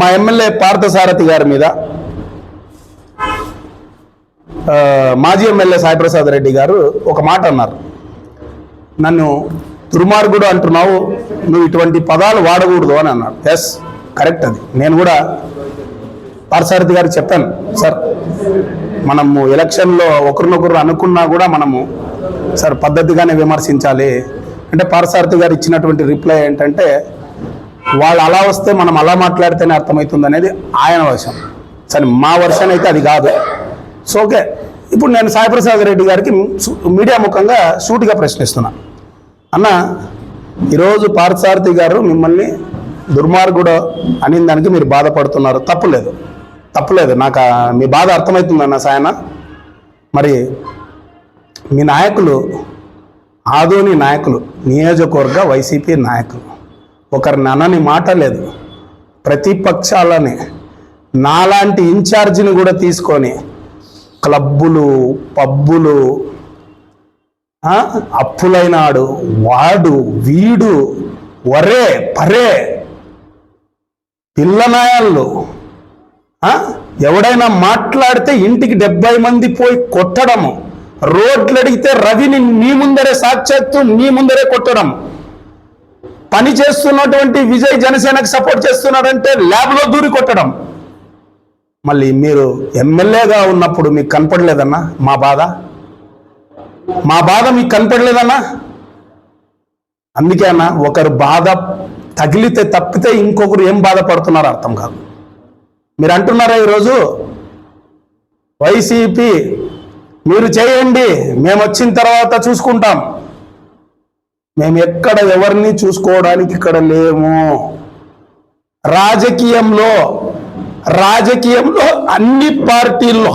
మా ఎమ్మెల్యే పార్థసారథి గారి మీద మాజీ ఎమ్మెల్యే సాయిప్రసాద్ రెడ్డి గారు ఒక మాట అన్నారు. నన్ను దుర్మార్గుడు అంటున్నావు నువ్వు ఇటువంటి పదాలు వాడకూడదు అని అన్నాడు ఎస్ కరెక్ట్ అది. నేను కూడా పార్థసారథి గారు చెప్పాను సార్ మనము ఎలక్షన్లో ఒకరినొకరు అనుకున్నా కూడా మనము సార్ పద్ధతిగానే విమర్శించాలి. అంటే పార్థసారథి గారు ఇచ్చినటువంటి రిప్లై ఏంటంటే వాళ్ళు అలా వస్తే మనం అలా మాట్లాడితేనే అర్థమవుతుంది అనేది ఆయన వర్షం సరే మా వర్షన్ అయితే అది కాదు. So okay. ఇప్పుడు నేను సాయిప్రసాద్ రెడ్డి గారికి మీడియా ముఖంగా సూటిగా ప్రశ్నిస్తున్నా. అన్న ఈరోజు పార్థసారథి గారు మిమ్మల్ని దుర్మార్గుడు అనే దానికి మీరు బాధపడుతున్నారు. తప్పులేదు తప్పులేదు నాకు మీ బాధ అర్థమవుతుందన్న సాయన. మరి మీ నాయకులు ఆదోని నాయకులు నియోజకవర్గ వైసీపీ నాయకులు ఒకరిని అనని మాట లేదు. ప్రతిపక్షాలని నాలాంటి ఇన్ఛార్జిని కూడా తీసుకొని క్లబ్బులు పబ్బులు ఆ, అప్పులైనాడు వాడు వీడు వరే పరే పిల్లనాయాళ్ళు ఆ, ఎవడైనా మాట్లాడితే ఇంటికి డెబ్బై మంది పోయి కొట్టడము రోడ్లు అడిగితే రవిని నీ ముందరే సాక్షాత్తు నీ ముందరే కొట్టడం పని చేస్తున్నటువంటి విజయ్ జనసేనకు సపోర్ట్ చేస్తున్నాడంటే ల్యాబ్లో దూరి కొట్టడం. మళ్ళీ మీరు ఎమ్మెల్యేగా ఉన్నప్పుడు మీకు కనపడలేదన్నా? మా బాధ? మా బాధ మీకు కనపడలేదన్నా? అందుకే అన్న ఒకరు బాధ తగిలితే తప్పితే ఇంకొకరు ఏం బాధపడుతున్నారో అర్థం కాదు. మీరు అంటున్నారా ఈరోజు? వైసీపీ మీరు చేయండి మేము వచ్చిన తర్వాత చూసుకుంటాం. మేము ఎక్కడ ఎవరిని చూసుకోవడానికి ఇక్కడ లేము? రాజకీయంలో రాజకీయంలో అన్ని పార్టీల్లో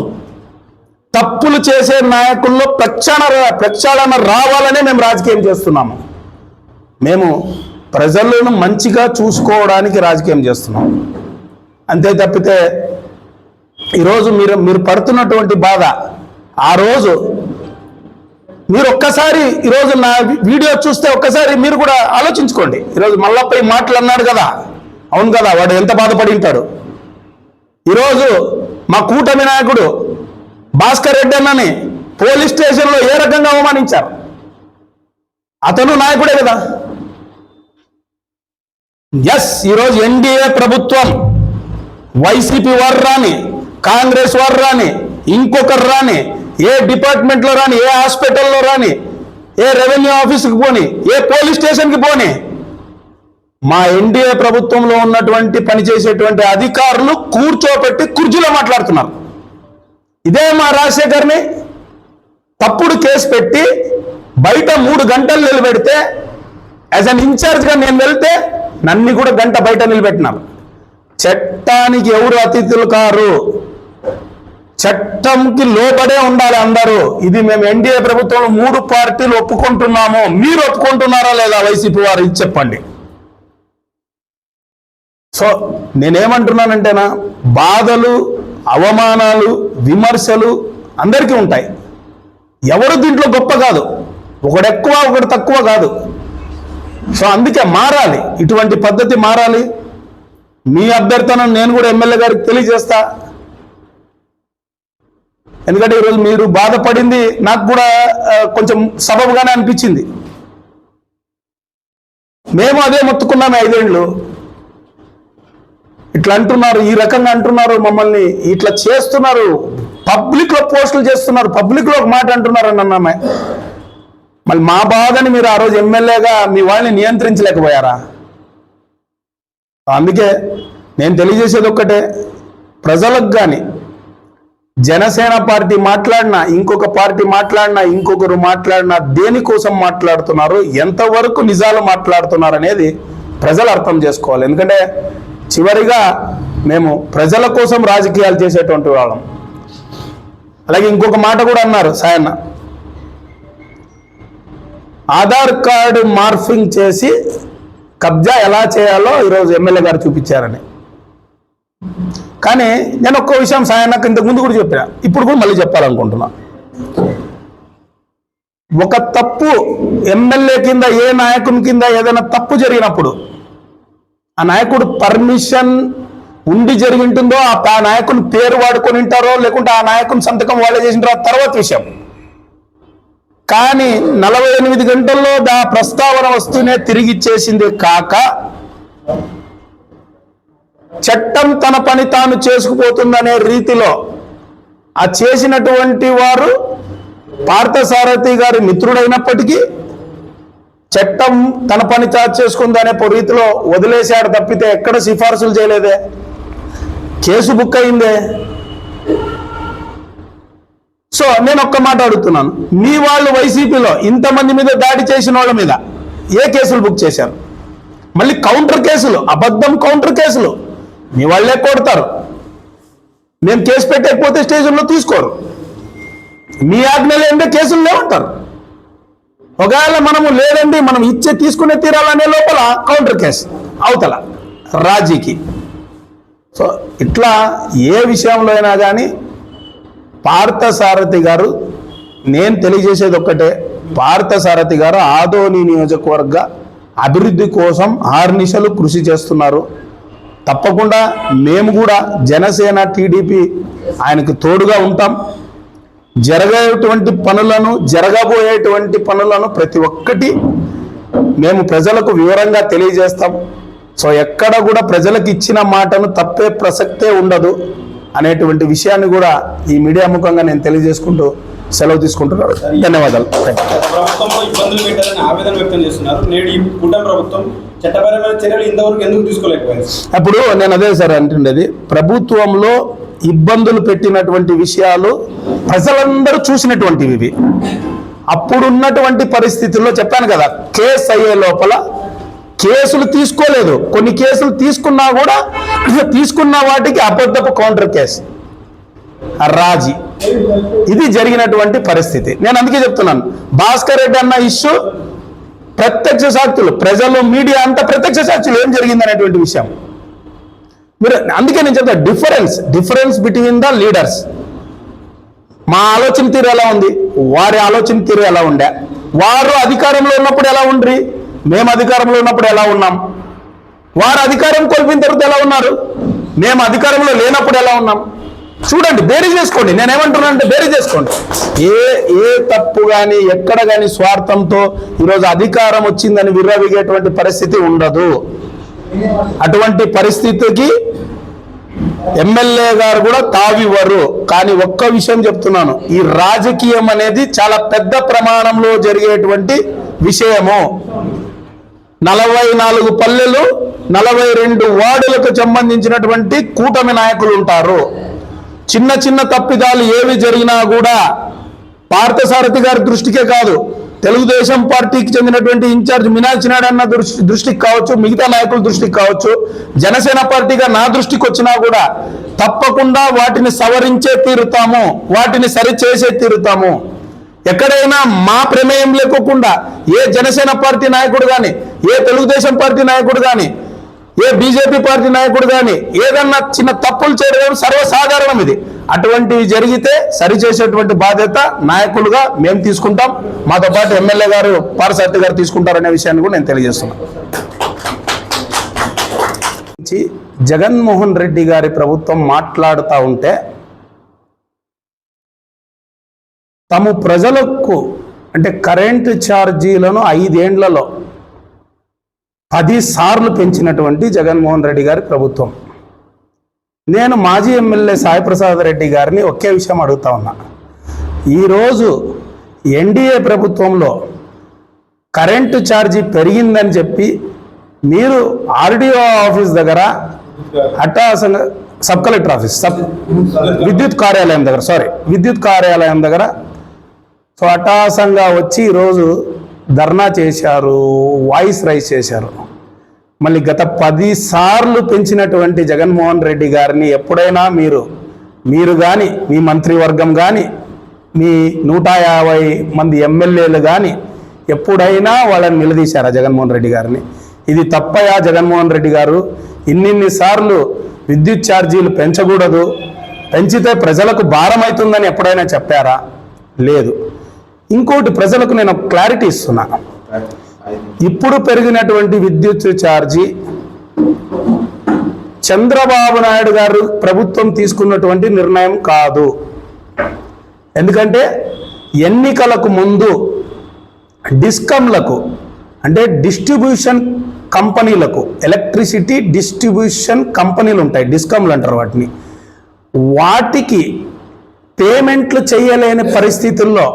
తప్పులు చేసే నాయకుల్లో ప్రక్షాళన ప్రక్షాళన రావాలనే మేము రాజకీయం చేస్తున్నాము మేము ప్రజలను మంచిగా చూసుకోవడానికి రాజకీయం చేస్తున్నాం. అంతే తప్పితే ఈరోజు మీరు మీరు పడుతున్నటువంటి బాధ ఆ రోజు మీరు ఒక్కసారి ఈరోజు నా వీడియో చూస్తే ఒక్కసారి మీరు కూడా ఆలోచించుకోండి. ఈరోజు మల్లప్ప మాటలు అన్నాడు కదా. అవును కదా వాడు ఎంత బాధపడి ఉంటాడు. ఈరోజు మా కూటమి నాయకుడు భాస్కర్ రెడ్డి అన్నని పోలీస్ స్టేషన్లో ఏ రకంగా అవమానించారు? అతను నాయకుడే కదా. ఎస్ ఈరోజు ఎన్డీఏ ప్రభుత్వం వైసీపీ వారు రాని కాంగ్రెస్ వారు రాని ఇంకొకరు రాని ఏ డిపార్ట్మెంట్లో రాని ఏ హాస్పిటల్లో రాని ఏ రెవెన్యూ ఆఫీస్కి పోని ఏ పోలీస్ స్టేషన్కి పోని మా ఎన్డీఏ ప్రభుత్వంలో ఉన్నటువంటి పనిచేసేటువంటి అధికారులు కూర్చోపెట్టి కుర్చీలో మాట్లాడుతున్నారు. ఇదే మా రాజశేఖర్ని తప్పుడు కేసు పెట్టి బయట మూడు గంటలు నిలబెడితే యాజ్ అన్ ఇన్ఛార్జ్గా నేను వెళ్తే నన్ను కూడా గంట బయట నిలబెట్టినారు. చట్టానికి ఎవరు అతిథులు కారు? చట్టంకి లోబడే ఉండాలి అందరూ. ఇది మేము ఎన్డీఏ ప్రభుత్వంలో మూడు పార్టీలు ఒప్పుకుంటున్నాము. మీరు ఒప్పుకుంటున్నారా లేదా వైసీపీ వారు? ఇది చెప్పండి. సో నేనేమంటున్నానంటేనా బాధలు అవమానాలు విమర్శలు అందరికీ ఉంటాయి. ఎవరు దీంట్లో గొప్ప కాదు. ఒకడు ఎక్కువ ఒకడు తక్కువ కాదు. సో అందుకే మారాలి. ఇటువంటి పద్ధతి మారాలి. మీ అభ్యర్థనను నేను కూడా ఎమ్మెల్యే గారికి తెలియజేస్తా. ఎందుకంటే ఈరోజు మీరు బాధపడింది నాకు కూడా కొంచెం సబబుగానే అనిపించింది. మేము అదే మొత్తుకున్నాము ఐదేళ్ళు ఇట్లా అంటున్నారు ఈ రకంగా అంటున్నారు మమ్మల్ని ఇట్లా చేస్తున్నారు పబ్లిక్లో పోస్టులు చేస్తున్నారు పబ్లిక్లో ఒక మాట అంటున్నారు అని అన్నామే. మళ్ళీ మా బాధని మీరు ఆ రోజు ఎమ్మెల్యేగా మీ వాళ్ళని నియంత్రించలేకపోయారా? అందుకే నేను తెలియజేసేది ఒక్కటే ప్రజలకు కానీ జనసేన పార్టీ మాట్లాడినా ఇంకొక పార్టీ మాట్లాడినా ఇంకొకరు మాట్లాడినా దేనికోసం మాట్లాడుతున్నారు ఎంతవరకు నిజాలు మాట్లాడుతున్నారు అనేది ప్రజలు అర్థం చేసుకోవాలి. ఎందుకంటే చివరిగా మేము ప్రజల కోసం రాజకీయాలు చేసేటువంటి వాళ్ళం. అలాగే ఇంకొక మాట కూడా అన్నారు సాయన్న. ఆధార్ కార్డు మార్ఫింగ్ చేసి కబ్జా ఎలా చేయాలో ఈరోజు ఎమ్మెల్యే గారు చూపించారని. కానీ నేను ఒక్క విషయం సాయన్నకు ఇంతకు ముందు కూడా చెప్పిన. ఇప్పుడు కూడా మళ్ళీ చెప్పాలనుకుంటున్నా. ఒక తప్పు ఎమ్మెల్యే కింద ఏ నాయకుని కింద ఏదైనా తప్పు జరిగినప్పుడు ఆ నాయకుడు పర్మిషన్ ఉండి జరిగింటుందో ఆ నాయకుని పేరు వాడుకొని ఉంటారో లేకుంటే ఆ నాయకుని సంతకం వాళ్ళే చేసింటారో ఆ తర్వాత విషయం. కానీ నలభై ఎనిమిది గంటల్లో దా ప్రస్తావన వస్తూనే తిరిగి ఇచ్చేసింది కాక చట్టం తన పని తాను చేసుకుపోతుందనే రీతిలో ఆ చేసినటువంటి వారు పార్థసారథి గారి మిత్రుడైనప్పటికీ చట్టం తన పని తాను చేసుకుందనే రీతిలో వదిలేశాడు తప్పితే ఎక్కడ సిఫార్సులు చేయలేదే? కేసు బుక్ అయిందే? సో నేను ఒక్క మాట అడుగుతున్నాను. మీ వాళ్ళు వైసీపీలో ఇంతమంది మీద దాడి చేసిన వాళ్ళ మీద ఏ కేసులు బుక్ చేశారు? మళ్ళీ కౌంటర్ కేసులు అబద్ధం కౌంటర్ కేసులు. మీ వాళ్ళే కొడతారు. మేము కేసు పెట్టకపోతే స్టేషన్లో తీసుకోరు. మీ ఆజ్ఞలు ఏంటో? కేసులు లేవంటారు ఒకవేళ మనము లేదండి మనం ఇచ్చే తీసుకునే తీరాలనే లోపల కౌంటర్ కేసు అవతల రాజీకి. సో ఇట్లా ఏ విషయంలో అయినా కానీ పార్థసారథి గారు నేను తెలియజేసేది ఒక్కటే పార్థసారథి గారు ఆదోని నియోజకవర్గ అభివృద్ధి కోసం ఆర్నిశలు కృషి చేస్తున్నారు. తప్పకుండా మేము కూడా జనసేన టీడీపీ ఆయనకు తోడుగా ఉంటాం. జరగేటువంటి పనులను జరగబోయేటువంటి పనులను ప్రతి ఒక్కటి మేము ప్రజలకు వివరంగా తెలియజేస్తాం. సో ఎక్కడ కూడా ప్రజలకు ఇచ్చిన మాటను తప్పే ప్రసక్తే ఉండదు అనేటువంటి విషయాన్ని కూడా ఈ మీడియా ముఖంగా నేను తెలియజేసుకుంటూ సెలవు తీసుకుంటున్నాను. ధన్యవాదాలు. ప్రభుత్వంలో ఇబ్బందులు పెట్టారని ఆవేదన వ్యక్తం చేస్తున్నారు. నేడు ఈ కూటమి ప్రభుత్వం చట్టపరమైన చర్యలు ఇంతవరకు ఎందుకు తీసుకోలేకపోయింది అప్పుడు నేను అదే సార్ అంటుండేది ప్రభుత్వంలో ఇబ్బందులు పెట్టినటువంటి విషయాలు ప్రజలందరూ చూసినటువంటివి ఇవి. అప్పుడున్నటువంటి పరిస్థితుల్లో చెప్పాను కదా కేసు అయ్యే లోపల కేసులు తీసుకోలేదు. కొన్ని కేసులు తీసుకున్నా కూడా తీసుకున్న వాటికి అబద్ధపు కౌంటర్ కేసు. రాజీ. ఇది జరిగినటువంటి పరిస్థితి. నేను అందుకే చెప్తున్నాను భాస్కర్ రెడ్డి అన్న ఇష్యూ ప్రత్యక్ష సాక్షులు ప్రజలు మీడియా అంతా ప్రత్యక్ష సాక్షులు ఏం జరిగింది అనేటువంటి విషయం. మీరు అందుకే నేను చెప్తా difference difference between the leaders మా ఆలోచన తీరు ఎలా ఉంది? వారి ఆలోచన తీరు ఎలా ఉండే? వారు అధికారంలో ఉన్నప్పుడు ఎలా ఉండ్రి? మేము అధికారంలో ఉన్నప్పుడు ఎలా ఉన్నాం? వారు అధికారం కోల్పోయిన తర్వాత ఎలా ఉన్నారు? మేము అధికారంలో లేనప్పుడు ఎలా ఉన్నాం? చూడండి బేరీ చేసుకోండి. నేనేమంటున్నాను అంటే బేరీ చేసుకోండి. ఏ ఏ తప్పు కానీ ఎక్కడ కానీ స్వార్థంతో ఈరోజు అధికారం వచ్చిందని విర్రవిగేటువంటి పరిస్థితి ఉండదు. అటువంటి పరిస్థితికి ఎమ్మెల్యే గారు కూడా తావివ్వరు. కానీ ఒక్క విషయం చెప్తున్నాను. ఈ రాజకీయం అనేది చాలా పెద్ద ప్రమాణంలో జరిగేటువంటి విషయము. నలభై నాలుగు పల్లెలు నలభై రెండు వార్డులకు సంబంధించినటువంటి కూటమి నాయకులు ఉంటారు. చిన్న చిన్న తప్పిదాలు ఏవి జరిగినా కూడా పార్థసారథి గారి దృష్టికే కాదు తెలుగుదేశం పార్టీకి చెందినటువంటి ఇన్ఛార్జ్ మీనాక్షి నాయుడు అన్న దృష్టి దృష్టికి కావచ్చు మిగతా నాయకుల దృష్టికి కావచ్చు జనసేన పార్టీగా నా దృష్టికి వచ్చినా కూడా తప్పకుండా వాటిని సవరించే తీరుతాము వాటిని సరిచేసే తీరుతాము. ఎక్కడైనా మా ప్రమేయం లేకోకుండా ఏ జనసేన పార్టీ నాయకుడు కానీ ఏ తెలుగుదేశం పార్టీ నాయకుడు కానీ ఏ బీజేపీ పార్టీ నాయకుడు కానీ ఏదన్నా చిన్న తప్పులు చేయడం సర్వసాధారణం ఇది. అటువంటివి జరిగితే సరిచేసేటువంటి బాధ్యత నాయకులుగా మేము తీసుకుంటాం. మాతో పాటు ఎమ్మెల్యే గారు పారసారథి గారు తీసుకుంటారనే విషయాన్ని కూడా నేను తెలియజేస్తున్నాను జగన్మోహన్ రెడ్డి గారి ప్రభుత్వం మాట్లాడుతూ ఉంటే తమ ప్రజలకు అంటే కరెంటు ఛార్జీలను ఐదేండ్లలో పది సార్లు పెంచినటువంటి జగన్మోహన్ రెడ్డి గారి ప్రభుత్వం. నేను మాజీ ఎమ్మెల్యే సాయిప్రసాద్ రెడ్డి గారిని ఒకే విషయం అడుగుతా ఉన్నా. ఈరోజు ఎన్డీఏ ప్రభుత్వంలో కరెంటు ఛార్జీ పెరిగిందని చెప్పి మీరు ఆర్డీఓ ఆఫీస్ దగ్గర అట్టాసంగా సబ్ కలెక్టర్ ఆఫీస్ సబ్ విద్యుత్ కార్యాలయం దగ్గర సారీ విద్యుత్ కార్యాలయం దగ్గర సో అట్టాసంగా వచ్చి ఈరోజు ధర్నా చేశారు వాయిస్ రైజ్ చేశారు. మళ్ళీ గత పది సార్లు పెంచినటువంటి జగన్మోహన్ రెడ్డి గారిని ఎప్పుడైనా మీరు మీరు కానీ మీ మంత్రివర్గం కానీ మీ నూట యాభై మంది ఎమ్మెల్యేలు కానీ ఎప్పుడైనా వాళ్ళని నిలదీశారా జగన్మోహన్ రెడ్డి గారిని? ఇది తప్పయా జగన్మోహన్ రెడ్డి గారు? ఇన్నిన్ని సార్లు విద్యుత్ ఛార్జీలు పెంచకూడదు పెంచితే ప్రజలకు భారం అవుతుందని ఎప్పుడైనా చెప్పారా? లేదు. ఇంకోటి ప్రజలకు నేను క్లారిటీ ఇస్తున్నాను ఇప్పుడు పెరిగినటువంటి విద్యుత్ ఛార్జీ చంద్రబాబు నాయుడు గారు ప్రభుత్వం తీసుకున్నటువంటి నిర్ణయం కాదు. ఎందుకంటే ఎన్నికలకు ముందు డిస్కమ్లకు అంటే డిస్ట్రిబ్యూషన్ కంపెనీలకు ఎలక్ట్రిసిటీ డిస్ట్రిబ్యూషన్ కంపెనీలు ఉంటాయి డిస్కమ్లు అంటారు వాటిని. వాటికి పేమెంట్లు చేయలేని పరిస్థితుల్లో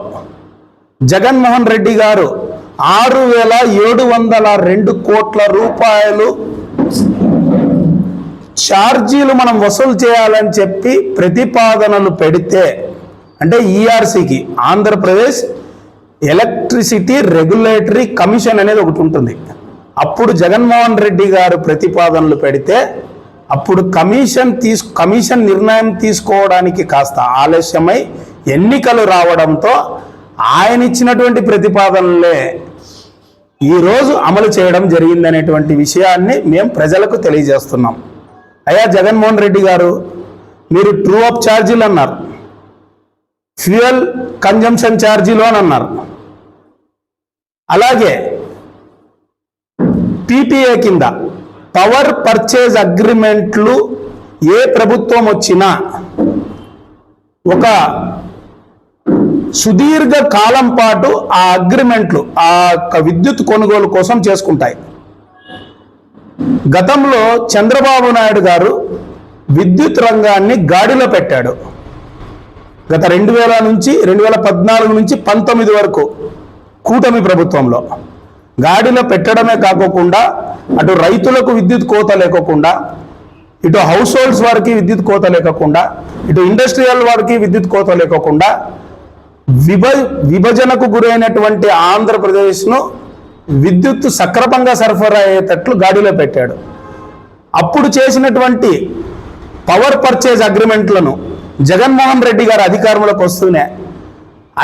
జగన్మోహన్ రెడ్డి గారు ఆరు వేల ఏడు వందల రెండు కోట్ల రూపాయలు ఛార్జీలు మనం వసూలు చేయాలని చెప్పి ప్రతిపాదనలు పెడితే అంటే ఈఆర్సీకి ఆంధ్రప్రదేశ్ ఎలక్ట్రిసిటీ రెగ్యులేటరీ కమిషన్ అనేది ఒకటి ఉంటుంది. అప్పుడు జగన్మోహన్ రెడ్డి గారు ప్రతిపాదనలు పెడితే అప్పుడు కమిషన్ తీసు కమిషన్ నిర్ణయం తీసుకోవడానికి కాస్త ఆలస్యమై ఎన్నికలు రావడంతో ఆయన ఇచ్చినటువంటి ప్రతిపాదనలే ఈరోజు అమలు చేయడం జరిగిందనేటువంటి విషయాన్ని మేము ప్రజలకు తెలియజేస్తున్నాం. అయ్యా జగన్మోహన్ రెడ్డి గారు మీరు ట్రూ అప్ ఛార్జీలు అన్నారు. ఫ్యూయల్ కన్జంప్షన్ ఛార్జీలు అని అన్నారు. అలాగే పీపీఏ కింద పవర్ పర్చేజ్ అగ్రిమెంట్లు ఏ ప్రభుత్వం వచ్చినా ఒక సుదీర్ఘ కాలం పాటు ఆ అగ్రిమెంట్లు ఆ యొక్క విద్యుత్ కొనుగోలు కోసం చేసుకుంటాయి. గతంలో చంద్రబాబు నాయుడు గారు విద్యుత్ రంగాన్ని గాడిలో పెట్టాడు. గత రెండు వేల నుంచి రెండు వేల పద్నాలుగు నుంచి పంతొమ్మిది వరకు కూటమి ప్రభుత్వంలో. గాడిలో పెట్టడమే కాకోకుండా అటు రైతులకు విద్యుత్ కోత లేకోకుండా ఇటు హౌస్ హోల్డ్స్ వారికి విద్యుత్ కోత లేకోకుండా ఇటు ఇండస్ట్రియల్ వారికి విద్యుత్ కోత లేకోకుండా విభ విభజనకు గురైనటువంటి ఆంధ్రప్రదేశ్ను విద్యుత్ సక్రమంగా సరఫరా అయ్యేటట్లు గాడిలో పెట్టాడు. అప్పుడు చేసినటువంటి పవర్ పర్చేజ్ అగ్రిమెంట్లను జగన్మోహన్ రెడ్డి గారు అధికారంలోకి వస్తూనే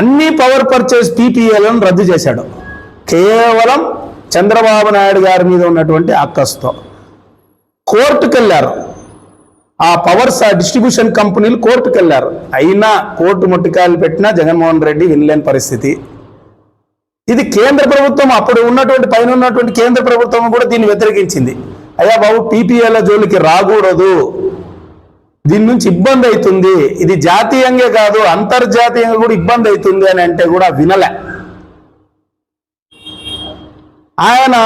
అన్ని పవర్ పర్చేజ్ పీపీఏలను రద్దు చేశాడు. కేవలం చంద్రబాబు నాయుడు గారి మీద ఉన్నటువంటి అక్కస్తో. కోర్టుకు వెళ్ళారు ఆ పవర్ డిస్ట్రిబ్యూషన్ కంపెనీలు కోర్టుకు వెళ్ళారు అయినా కోర్టు ముట్టికాయలు పెట్టినా జగన్మోహన్ రెడ్డి వినలేని పరిస్థితి. ఇది కేంద్ర ప్రభుత్వం అప్పుడు ఉన్నటువంటి పైన ఉన్నటువంటి కేంద్ర ప్రభుత్వం కూడా దీన్ని వ్యతిరేకించింది. అయ్యా బాబు పీపీఏల జోలికి రాకూడదు. దీని నుంచి ఇబ్బంది అవుతుంది. ఇది జాతీయంగా కాదు అంతర్జాతీయంగా కూడా ఇబ్బంది అవుతుంది అని అంటే కూడా వినలే. ఆయన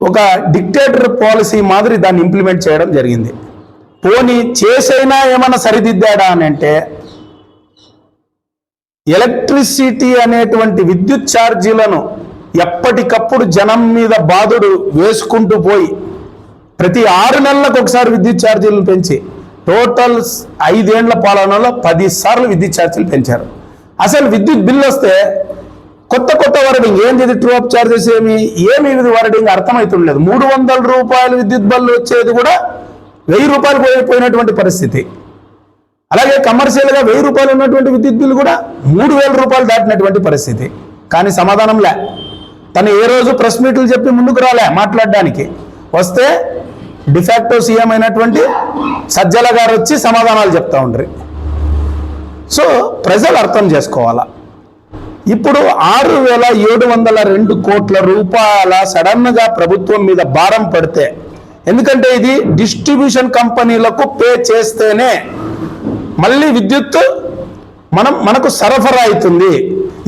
ఒక డిక్టేటర్ పాలసీ మాదిరి దాన్ని ఇంప్లిమెంట్ చేయడం జరిగింది. పోనీ చేసైనా ఏమైనా సరిదిద్దాడా అని అంటే ఎలక్ట్రిసిటీ అనేటువంటి విద్యుత్ ఛార్జీలను ఎప్పటికప్పుడు జనం మీద బాధుడు వేసుకుంటూ పోయి ప్రతి ఆరు నెలలకు ఒకసారి విద్యుత్ ఛార్జీలను పెంచి టోటల్ ఐదేండ్ల పాలనలో పది సార్లు విద్యుత్ ఛార్జీలు పెంచారు. అసలు విద్యుత్ బిల్లు వస్తే కొత్త కొత్త వర్డింగ్. ఏంది ఇది ట్రూ అప్ ఛార్జెస్ ఏమి? ఏమి ఇది వర్డింగ్ అర్థమవుతుండలేదు మూడు వందల రూపాయలు విద్యుత్ బల్లు వచ్చేది కూడా వెయ్యి రూపాయలు పోయిపోయినటువంటి పరిస్థితి. అలాగే కమర్షియల్గా వెయ్యి రూపాయలు ఉన్నటువంటి విద్యుత్ బిల్లు కూడా మూడు వేల రూపాయలు దాటినటువంటి పరిస్థితి. కానీ సమాధానంలే తను ఏ రోజు ప్రెస్ మీట్లు చెప్పి ముందుకు రాలే మాట్లాడడానికి. వస్తే డిఫాక్టో సీఎం అయినటువంటి సజ్జల గారు వచ్చి సమాధానాలు చెప్తా ఉండ్రి. సో ప్రజలు అర్థం చేసుకోవాలా? ఇప్పుడు ఆరు వేల ఏడు వందల రెండు కోట్ల రూపాయల సడన్గా ప్రభుత్వం మీద భారం పడితే ఎందుకంటే ఇది డిస్ట్రిబ్యూషన్ కంపెనీలకు పే చేస్తేనే మళ్ళీ విద్యుత్ మనం మనకు సరఫరా అవుతుంది.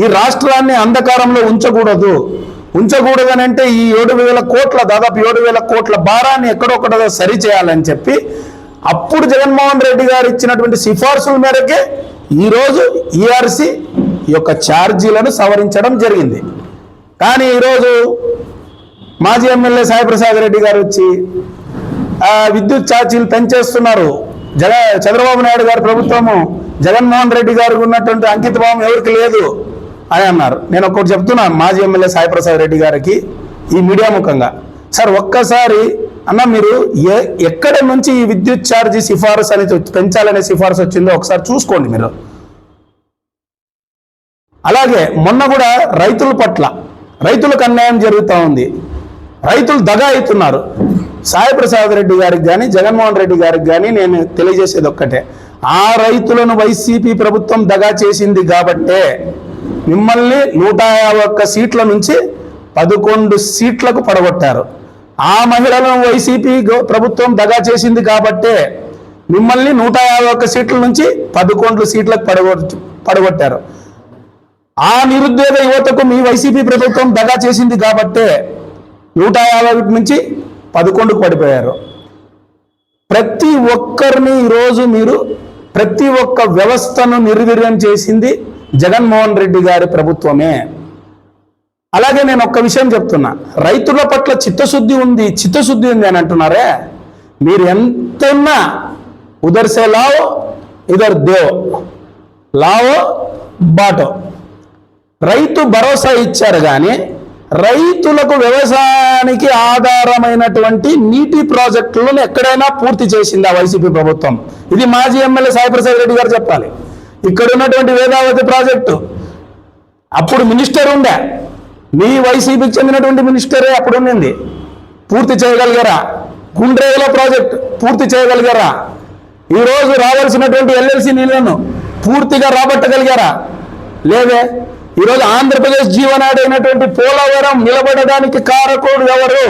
ఈ రాష్ట్రాన్ని అంధకారంలో ఉంచకూడదు. ఉంచకూడదనంటే ఈ ఏడు వేల కోట్ల దాదాపు ఏడు వేల కోట్ల భారాన్ని ఎక్కడొక్కడ సరి చేయాలని చెప్పి అప్పుడు జగన్మోహన్ రెడ్డి గారు ఇచ్చినటువంటి సిఫార్సుల మేరకే ఈరోజు ఈఆర్సి ఈ యొక్క ఛార్జీలను సవరించడం జరిగింది. కానీ ఈరోజు మాజీ ఎమ్మెల్యే సాయిప్రసాద్ రెడ్డి గారు వచ్చి విద్యుత్ ఛార్జీలు పెంచేస్తున్నారు. జగ చంద్రబాబు నాయుడు గారి ప్రభుత్వము జగన్మోహన్ రెడ్డి గారికి ఉన్నటువంటి అంకిత భావం ఎవరికి లేదు అని అన్నారు. నేను ఒక్కటి చెప్తున్నాను మాజీ ఎమ్మెల్యే సాయిప్రసాద్ రెడ్డి గారికి ఈ మీడియా ముఖంగా. సార్ ఒక్కసారి అన్న మీరు ఏ ఎక్కడ నుంచి ఈ విద్యుత్ ఛార్జీ సిఫారసు అనేది పెంచాలనే సిఫారసు వచ్చిందో ఒకసారి చూసుకోండి మీరు. అలాగే మొన్న కూడా రైతుల పట్ల రైతులకు అన్యాయం జరుగుతూ ఉంది. రైతులు దగా అవుతున్నారు. సాయిప్రసాద్ రెడ్డి గారికి కానీ జగన్మోహన్ రెడ్డి గారికి కానీ నేను తెలియజేసేది ఒక్కటే. ఆ రైతులను వైసీపీ ప్రభుత్వం దగా చేసింది కాబట్టే మిమ్మల్ని నూట యాభై ఒక్క సీట్ల నుంచి పదకొండు సీట్లకు పడగొట్టారు. ఆ మహిళలను వైసీపీ ప్రభుత్వం దగా చేసింది కాబట్టే మిమ్మల్ని నూట యాభై ఒక్క సీట్ల నుంచి పదకొండు సీట్లకు పడగొట్టు పడగొట్టారు. ఆ నిరుద్యోగ యువతకు మీ వైసీపీ ప్రభుత్వం దగా చేసింది కాబట్టే నూట యాభై నుంచి పదకొండుకు పడిపోయారు. ప్రతి ఒక్కరిని ఈరోజు మీరు ప్రతి ఒక్క వ్యవస్థను నిర్వీర్యం చేసింది జగన్మోహన్ రెడ్డి గారి ప్రభుత్వమే. అలాగే నేను ఒక్క విషయం చెప్తున్నా. రైతుల పట్ల చిత్తశుద్ధి ఉంది చిత్తశుద్ధి ఉంది అని అంటున్నారే? మీరు ఎంతన్నా ఉదర్సే లావో ఇదర్ దేవ్. లావో బాటో. రైతు భరోసా ఇచ్చారు కానీ రైతులకు వ్యవసాయానికి ఆధారమైనటువంటి నీటి ప్రాజెక్టులను ఎక్కడైనా పూర్తి చేసిందా వైసీపీ ప్రభుత్వం. ఇది మాజీ ఎమ్మెల్యే సాయిప్రసాద్ రెడ్డి గారు చెప్పాలి. ఇక్కడ ఉన్నటువంటి వేదావతి ప్రాజెక్టు. అప్పుడు మినిస్టర్ ఉండే. మీ వైసీపీకి చెందినటువంటి మినిస్టరే అప్పుడు ఉండింది. పూర్తి చేయగలిగారా? గుండ్రేగల ప్రాజెక్ట్ పూర్తి చేయగలిగారా? ఈరోజు రావాల్సినటువంటి ఎల్ఎల్సి నీళ్ళను పూర్తిగా రాబట్టగలిగారా? లేదే. ఈరోజు ఆంధ్రప్రదేశ్ జీవనాడు అయినటువంటి పోలవరం నిలబడడానికి కారకుడు ఎవరు?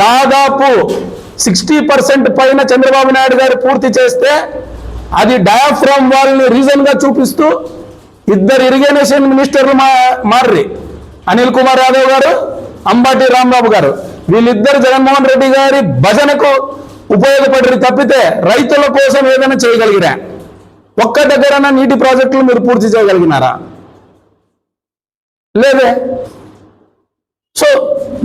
దాదాపు సిక్స్టీ పర్సెంట్ పైన చంద్రబాబు నాయుడు గారు పూర్తి చేస్తే అది డయాఫ్రామ్ వాళ్ళని రీజన్గా చూపిస్తూ ఇద్దరు ఇరిగేషన్ మినిస్టర్లు మా మార్రి. అనిల్ కుమార్ యాదవ్ గారు అంబాటి రాంబాబు గారు. వీళ్ళిద్దరు జగన్మోహన్ రెడ్డి గారి భజనకు ఉపయోగపడి తప్పితే రైతుల కోసం ఏదైనా చేయగలిగిరా? ఒక్క దగ్గరన్నా నీటి ప్రాజెక్టులు మీరు పూర్తి చేయగలిగినారా? లేదే సో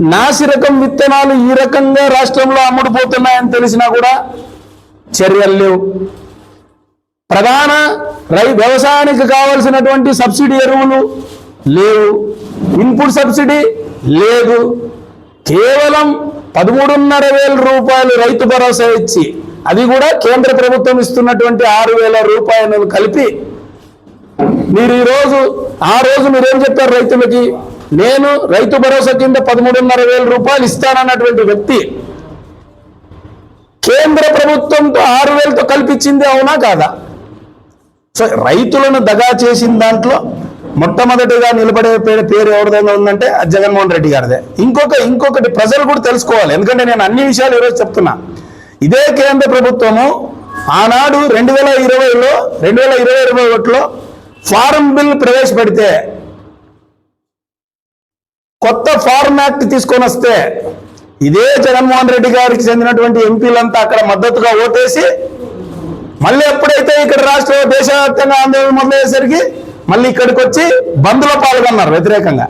నాసి రకం విత్తనాలు ఈ రకంగా రాష్ట్రంలో అమ్ముడుపోతున్నాయని తెలిసినా కూడా చర్యలు లేవు. ప్రధాన రై వ్యవసాయానికి కావలసినటువంటి సబ్సిడీ ఎరువులు లేవు. ఇన్పుట్ సబ్సిడీ లేదు. కేవలం పదమూడున్నర వేల రూపాయలు రైతు భరోసా ఇచ్చి అది కూడా కేంద్ర ప్రభుత్వం ఇస్తున్నటువంటి ఆరు వేల రూపాయలను కలిపి మీరు ఈరోజు ఆ రోజు మీరేం చెప్పారు రైతులకి? నేను రైతు భరోసా కింద పదమూడున్నర వేల రూపాయలు ఇస్తానన్నటువంటి వ్యక్తి కేంద్ర ప్రభుత్వంతో ఆరు వేలతో కల్పించింది అవునా కాదా? సో రైతులను దగా చేసిన దాంట్లో మొట్టమొదటిగా నిలబడే పేరు పేరు ఎవరిదైనా ఉందంటే జగన్మోహన్ రెడ్డి గారిదే. ఇంకొక ఇంకొకటి ప్రజలు కూడా తెలుసుకోవాలి. ఎందుకంటే నేను అన్ని విషయాలు ఈరోజు చెప్తున్నా. ఇదే కేంద్ర ప్రభుత్వము ఆనాడు రెండు వేల ఇరవైలో రెండు వేల ఇరవై ఇరవై ఒకటిలో ఫారం బిల్ ప్రవేశపెడితే కొత్త ఫారం యాక్ట్ తీసుకొని వస్తే ఇదే జగన్మోహన్ రెడ్డి గారికి చెందినటువంటి ఎంపీలంతా అక్కడ మద్దతుగా ఓటేసి మళ్ళీ ఎప్పుడైతే ఇక్కడ రాష్ట్ర దేశవ్యాప్తంగా ఆందోళన మొదలయ్యేసరికి మళ్ళీ ఇక్కడికి వచ్చి బంద్లో పాల్గొన్నారు వ్యతిరేకంగా.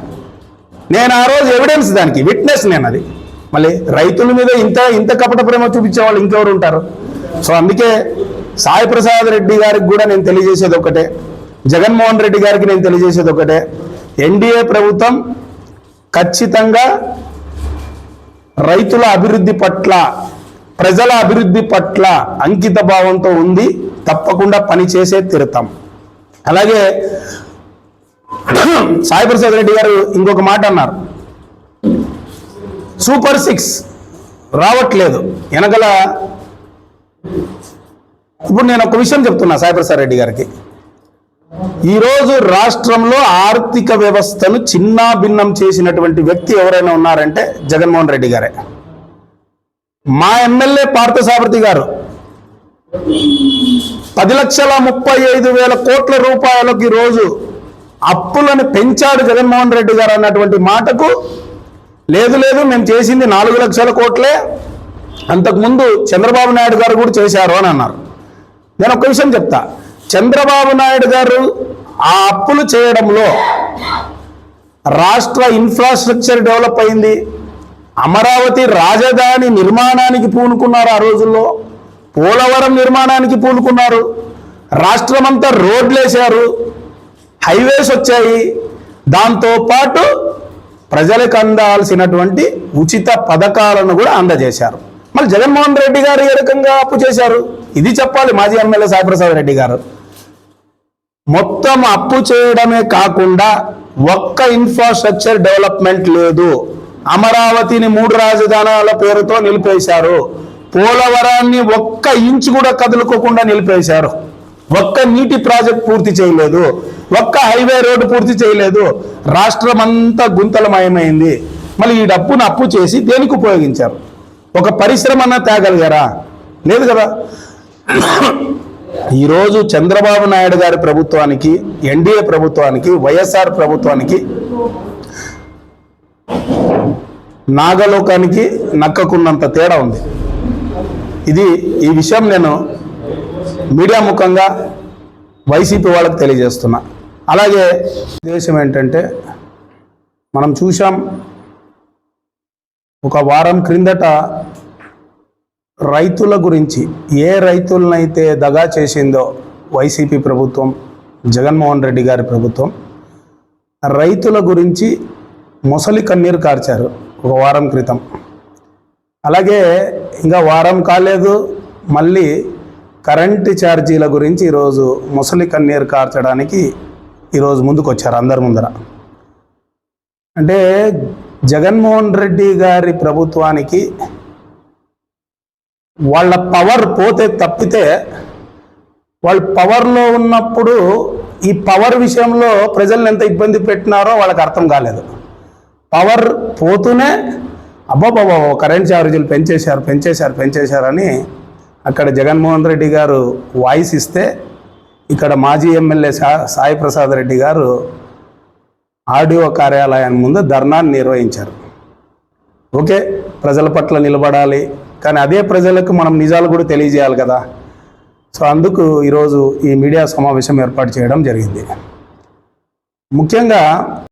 నేను ఆ రోజు ఎవిడెన్స్ దానికి విట్నెస్ నేను అది. మళ్ళీ రైతుల మీద ఇంత ఇంత కపట ప్రేమ చూపించే వాళ్ళు ఇంకెవరు ఉంటారు? సో అందుకే సాయి ప్రసాద్ రెడ్డి గారికి కూడా నేను తెలియజేసేది ఒకటే. జగన్మోహన్ రెడ్డి గారికి నేను తెలియజేసేది ఒకటే. ఎన్డీఏ ప్రభుత్వం ఖచ్చితంగా రైతుల అభివృద్ధి పట్ల ప్రజల అభివృద్ధి పట్ల అంకిత భావంతో ఉంది. తప్పకుండా పని చేసే తీరుతాం. అలాగే సాయిప్రసాద్ రెడ్డి గారు ఇంకొక మాట అన్నారు. సూపర్ సిక్స్ రావట్లేదు. వెనకల ఇప్పుడు నేను ఒక విషయం చెప్తున్నా సాయిప్రసాద్ రెడ్డి గారికి. ఈరోజు రాష్ట్రంలో ఆర్థిక వ్యవస్థను చిన్నా భిన్నం చేసినటువంటి వ్యక్తి ఎవరైనా ఉన్నారంటే జగన్మోహన్ రెడ్డి గారే. మా ఎమ్మెల్యే పార్థసారథి గారు పది లక్షల ముప్పై ఐదు వేల కోట్ల రూపాయలకు ఈరోజు అప్పులను పెంచాడు జగన్మోహన్ రెడ్డి గారు అన్నటువంటి మాటకు లేదు లేదు మేము చేసింది నాలుగు లక్షల కోట్లే. అంతకుముందు చంద్రబాబు నాయుడు గారు కూడా చేశారు అని అన్నారు. నేను ఒక విషయం చెప్తా. చంద్రబాబు నాయుడు గారు ఆ అప్పులు చేయడంలో రాష్ట్ర ఇన్ఫ్రాస్ట్రక్చర్ డెవలప్ అయింది. అమరావతి రాజధాని నిర్మాణానికి పూనుకున్నారు ఆ రోజుల్లో. పోలవరం నిర్మాణానికి పూనుకున్నారు. రాష్ట్రమంతా రోడ్లు వేశారు హైవేస్ వచ్చాయి. దాంతో పాటు ప్రజలకు అందాల్సినటువంటి ఉచిత పథకాలను కూడా అందజేశారు. మళ్ళీ జగన్మోహన్ రెడ్డి గారు ఏ రకంగా అప్పు చేశారు? ఇది చెప్పాలి మాజీ ఎమ్మెల్యే సాయిప్రసాద్ రెడ్డి గారు. మొత్తం అప్పు చేయడమే కాకుండా ఒక్క ఇన్ఫ్రాస్ట్రక్చర్ డెవలప్మెంట్ లేదు. అమరావతిని మూడు రాజధానాల పేరుతో నిలిపేశారు. పోలవరాన్ని ఒక్క ఇంచు కూడా కదులుకోకుండా నిలిపేశారు. ఒక్క నీటి ప్రాజెక్ట్ పూర్తి చేయలేదు. ఒక్క హైవే రోడ్డు పూర్తి చేయలేదు. రాష్ట్రం అంతా గుంతలమయమైంది. మళ్ళీ ఈ డబ్బును అప్పు చేసి దేనికి ఉపయోగించారు? ఒక పరిశ్రమన్న తేగలిగారా? లేదు కదా. ఈరోజు చంద్రబాబు నాయుడు గారి ప్రభుత్వానికి ఎన్డీఏ ప్రభుత్వానికి వైఎస్ఆర్ ప్రభుత్వానికి నాగలోకానికి నక్కకున్నంత తేడా ఉంది. ఇది ఈ విషయం నేను మీడియా ముఖంగా వైసీపీ వాళ్ళకి తెలియజేస్తున్నా. అలాగే ఉద్దేశం ఏంటంటే మనం చూసాం ఒక వారం క్రిందట రైతుల గురించి ఏ రైతులనైతే దగా చేసిందో వైసీపీ ప్రభుత్వం జగన్మోహన్ రెడ్డి గారి ప్రభుత్వం రైతుల గురించి మొసలి కన్నీరు కార్చారు ఒక వారం క్రితం. అలాగే ఇంకా వారం కాలేదు మళ్ళీ కరెంటు ఛార్జీల గురించి ఈరోజు ముసలి కన్నీరు కార్చడానికి ఈరోజు ముందుకు వచ్చారు అందరి ముందర. అంటే జగన్మోహన్ రెడ్డి గారి ప్రభుత్వానికి వాళ్ళ పవర్ పోతే తప్పితే వాళ్ళు పవర్లో ఉన్నప్పుడు ఈ పవర్ విషయంలో ప్రజల్ని ఎంత ఇబ్బంది పెట్టినారో వాళ్ళకి అర్థం కాలేదు. పవర్ పోతూనే అబ్బాబాబా కరెంట్ ఛార్జీలు పెంచేశారు పెంచేశారు పెంచేశారని అక్కడ జగన్మోహన్ రెడ్డి గారు వాయిస్ ఇస్తే ఇక్కడ మాజీ ఎమ్మెల్యే సా సాయి ప్రసాద్ రెడ్డి గారు ఆర్డీఓ కార్యాలయం ముందు ధర్నాన్ని నిర్వహించారు. ఓకే ప్రజల పట్ల నిలబడాలి. కానీ అదే ప్రజలకు మనం నిజాలు కూడా తెలియజేయాలి కదా. సో అందుకు ఈరోజు ఈ మీడియా సమావేశం ఏర్పాటు చేయడం జరిగింది. ముఖ్యంగా